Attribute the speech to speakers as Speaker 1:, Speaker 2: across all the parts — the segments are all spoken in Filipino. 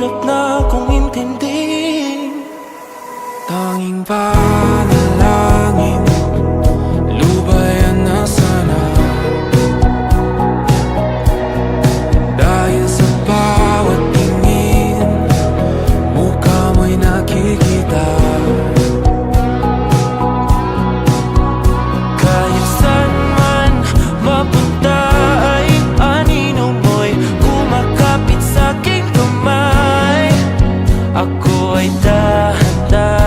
Speaker 1: hirap na akong intindi Tanging paalala Ako ay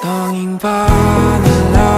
Speaker 1: Tanging panalang